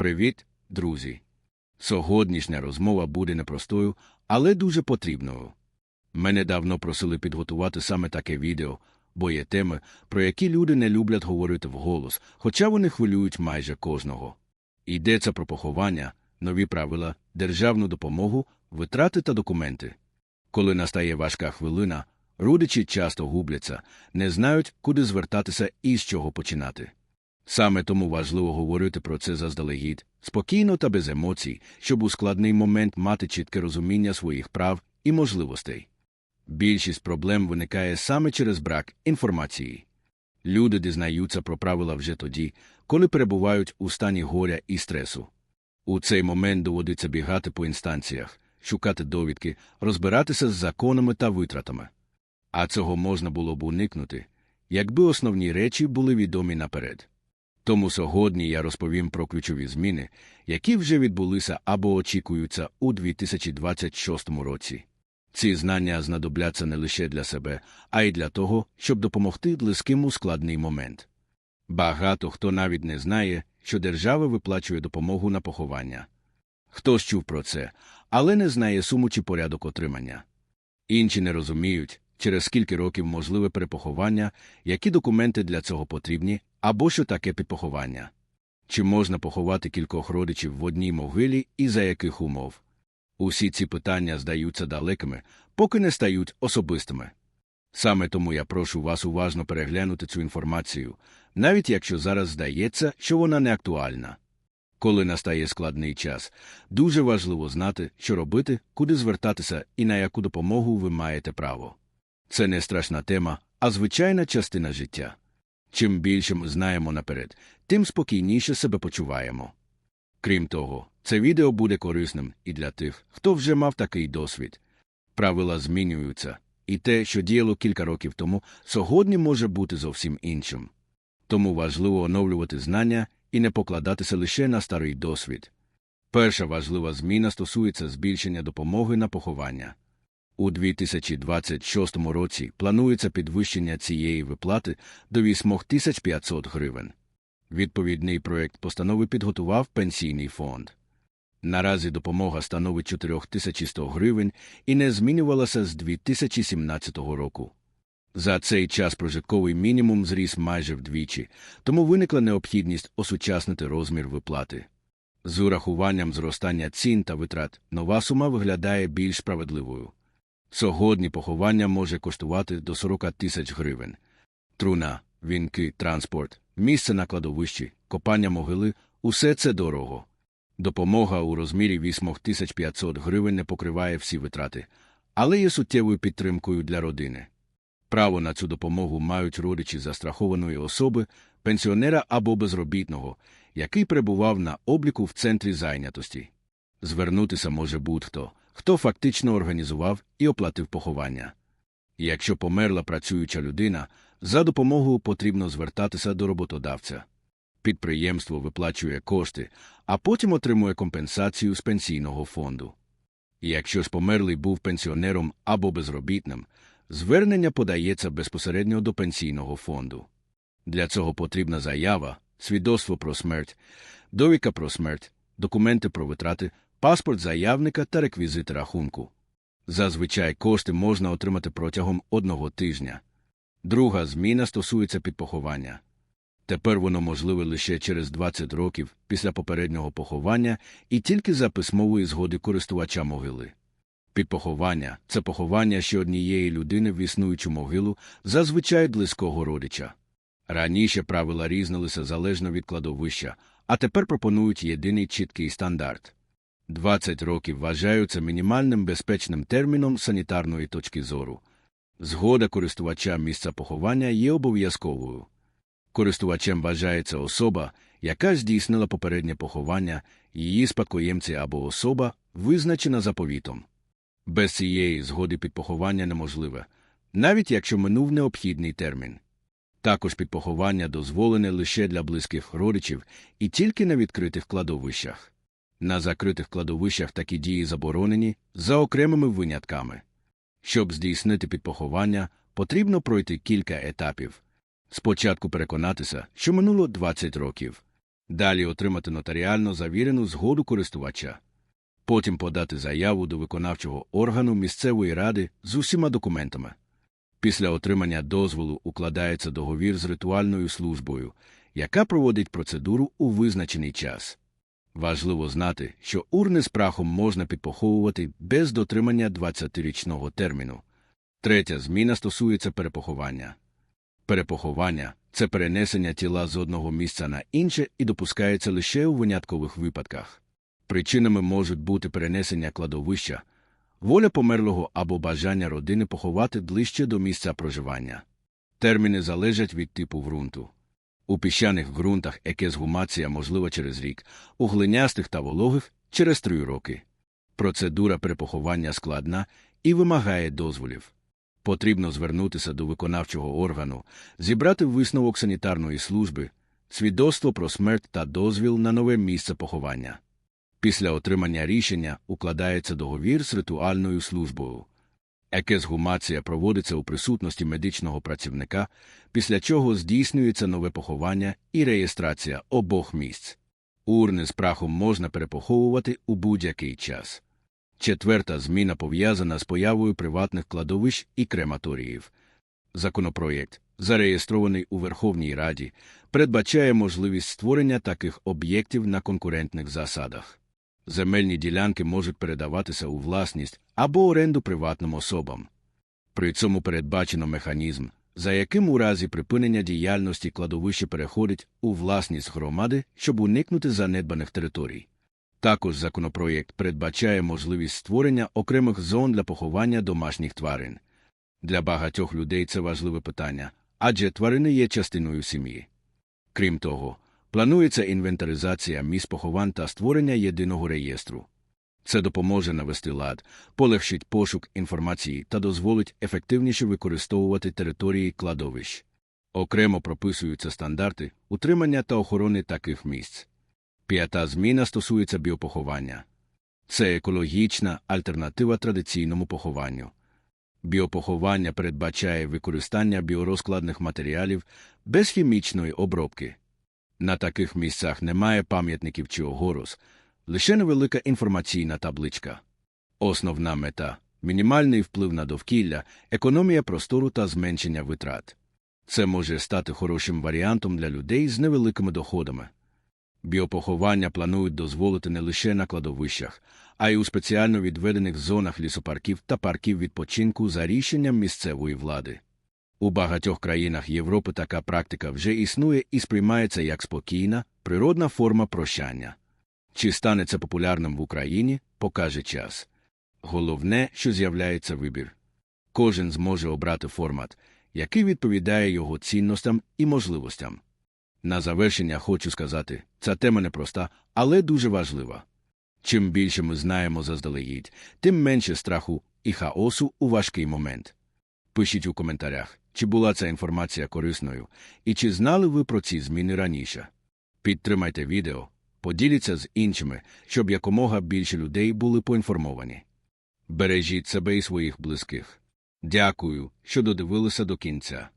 Привіт, друзі! Сьогоднішня розмова буде непростою, але дуже потрібною. Мене давно просили підготувати саме таке відео, бо є теми, про які люди не люблять говорити вголос, хоча вони хвилюють майже кожного. Йдеться про поховання, нові правила, державну допомогу, витрати та документи. Коли настає важка хвилина, родичі часто губляться, не знають, куди звертатися і з чого починати. Саме тому важливо говорити про це заздалегідь, спокійно та без емоцій, щоб у складний момент мати чітке розуміння своїх прав і можливостей. Більшість проблем виникає саме через брак інформації. Люди дізнаються про правила вже тоді, коли перебувають у стані горя і стресу. У цей момент доводиться бігати по інстанціях, шукати довідки, розбиратися з законами та витратами. А цього можна було б уникнути, якби основні речі були відомі наперед. Тому сьогодні я розповім про ключові зміни, які вже відбулися або очікуються у 2026 році. Ці знання знадобляться не лише для себе, а й для того, щоб допомогти близьким у складний момент. Багато хто навіть не знає, що держава виплачує допомогу на поховання. Хтось чув про це, але не знає суму чи порядок отримання. Інші не розуміють, через скільки років можливе перепоховання, які документи для цього потрібні, або що таке підпоховання. Чи можна поховати кількох родичів в одній могилі і за яких умов? Усі ці питання здаються далекими, поки не стають особистими. Саме тому я прошу вас уважно переглянути цю інформацію, навіть якщо зараз здається, що вона не актуальна. Коли настає складний час, дуже важливо знати, що робити, куди звертатися і на яку допомогу ви маєте право. Це не страшна тема, а звичайна частина життя. Чим більше ми знаємо наперед, тим спокійніше себе почуваємо. Крім того, це відео буде корисним і для тих, хто вже мав такий досвід. Правила змінюються, і те, що діяло кілька років тому, сьогодні може бути зовсім іншим. Тому важливо оновлювати знання і не покладатися лише на старий досвід. Перша важлива зміна стосується збільшення допомоги на поховання. У 2026 році планується підвищення цієї виплати до 8500 гривень. Відповідний проєкт постанови підготував Пенсійний фонд. Наразі допомога становить 4100 гривень і не змінювалася з 2017 року. За цей час прожитковий мінімум зріс майже вдвічі, тому виникла необхідність осучаснити розмір виплати. З урахуванням зростання цін та витрат нова сума виглядає більш справедливою. Сьогодні поховання може коштувати до 40 тисяч гривень. Труна, вінки, транспорт, місце на кладовищі, копання могили усе це дорого. Допомога у розмірі 8500 гривень не покриває всі витрати, але є суттєвою підтримкою для родини. Право на цю допомогу мають родичі застрахованої особи, пенсіонера або безробітного, який перебував на обліку в центрі зайнятості. Звернутися може будь-хто, хто фактично організував і оплатив поховання. Якщо померла працююча людина, за допомогою потрібно звертатися до роботодавця. Підприємство виплачує кошти, а потім отримує компенсацію з пенсійного фонду. Якщо ж померлий був пенсіонером або безробітним, звернення подається безпосередньо до пенсійного фонду. Для цього потрібна заява, свідоцтво про смерть, довідка про смерть, документи про витрати, паспорт заявника та реквізити рахунку. Зазвичай кошти можна отримати протягом одного тижня. Друга зміна стосується підпоховання. Тепер воно можливе лише через 20 років після попереднього поховання і тільки за письмової згоди користувача могили. Підпоховання це поховання ще однієї людини в існуючу могилу, зазвичай близького родича. Раніше правила різнилися залежно від кладовища, а тепер пропонують єдиний чіткий стандарт. 20 років вважаються мінімальним безпечним терміном санітарної точки зору. Згода користувача місця поховання є обов'язковою. Користувачем вважається особа, яка здійснила попереднє поховання, її спадкоємці або особа, визначена заповітом. Без цієї згоди підпоховання неможливе, навіть якщо минув необхідний термін. Також підпоховання дозволене лише для близьких родичів і тільки на відкритих кладовищах. На закритих кладовищах такі дії заборонені за окремими винятками. Щоб здійснити підпоховання, потрібно пройти кілька етапів. Спочатку переконатися, що минуло 20 років. Далі отримати нотаріально завірену згоду користувача. Потім подати заяву до виконавчого органу місцевої ради з усіма документами. Після отримання дозволу укладається договір з ритуальною службою, яка проводить процедуру у визначений час. Важливо знати, що урни з прахом можна підпоховувати без дотримання 20-річного терміну. Третя зміна стосується перепоховання. Перепоховання це перенесення тіла з одного місця на інше і допускається лише у виняткових випадках. Причинами можуть бути перенесення кладовища, воля померлого або бажання родини поховати ближче до місця проживання. Терміни залежать від типу ґрунту. У піщаних ґрунтах екезгумація можлива через рік, у глинястих та вологих через три роки. Процедура перепоховання складна і вимагає дозволів. Потрібно звернутися до виконавчого органу, зібрати висновок санітарної служби, свідоцтво про смерть та дозвіл на нове місце поховання. Після отримання рішення укладається договір з ритуальною службою. Екезгумація проводиться у присутності медичного працівника, після чого здійснюється нове поховання і реєстрація обох місць. Урни з прахом можна перепоховувати у будь-який час. Четверта зміна пов'язана з появою приватних кладовищ і крематоріїв. Законопроєкт, зареєстрований у Верховній Раді, передбачає можливість створення таких об'єктів на конкурентних засадах. Земельні ділянки можуть передаватися у власність або оренду приватним особам. При цьому передбачено механізм, за яким у разі припинення діяльності кладовище переходить у власність громади, щоб уникнути занедбаних територій. Також законопроєкт передбачає можливість створення окремих зон для поховання домашніх тварин. Для багатьох людей це важливе питання, адже тварини є частиною сім'ї. Крім того, планується інвентаризація місць поховань та створення єдиного реєстру. Це допоможе навести лад, полегшить пошук інформації та дозволить ефективніше використовувати території кладовищ. Окремо прописуються стандарти утримання та охорони таких місць. П'ята зміна стосується біопоховання. Це екологічна альтернатива традиційному похованню. Біопоховання передбачає використання біорозкладних матеріалів без хімічної обробки. На таких місцях немає пам'ятників чи огорос, лише невелика інформаційна табличка. Основна мета мінімальний вплив на довкілля, економія простору та зменшення витрат. Це може стати хорошим варіантом для людей з невеликими доходами. Біопоховання планують дозволити не лише на кладовищах, а й у спеціально відведених зонах лісопарків та парків відпочинку за рішенням місцевої влади. У багатьох країнах Європи така практика вже існує і сприймається як спокійна, природна форма прощання. Чи стане це популярним в Україні, покаже час. Головне, що з'являється вибір. Кожен зможе обрати формат, який відповідає його цінностям і можливостям. На завершення хочу сказати, ця тема непроста, але дуже важлива. Чим більше ми знаємо заздалегідь, тим менше страху і хаосу у важкий момент. Пишіть у коментарях, чи була ця інформація корисною, і чи знали ви про ці зміни раніше. Підтримайте відео, поділіться з іншими, щоб якомога більше людей були поінформовані. Бережіть себе і своїх близьких. Дякую, що додивилися до кінця.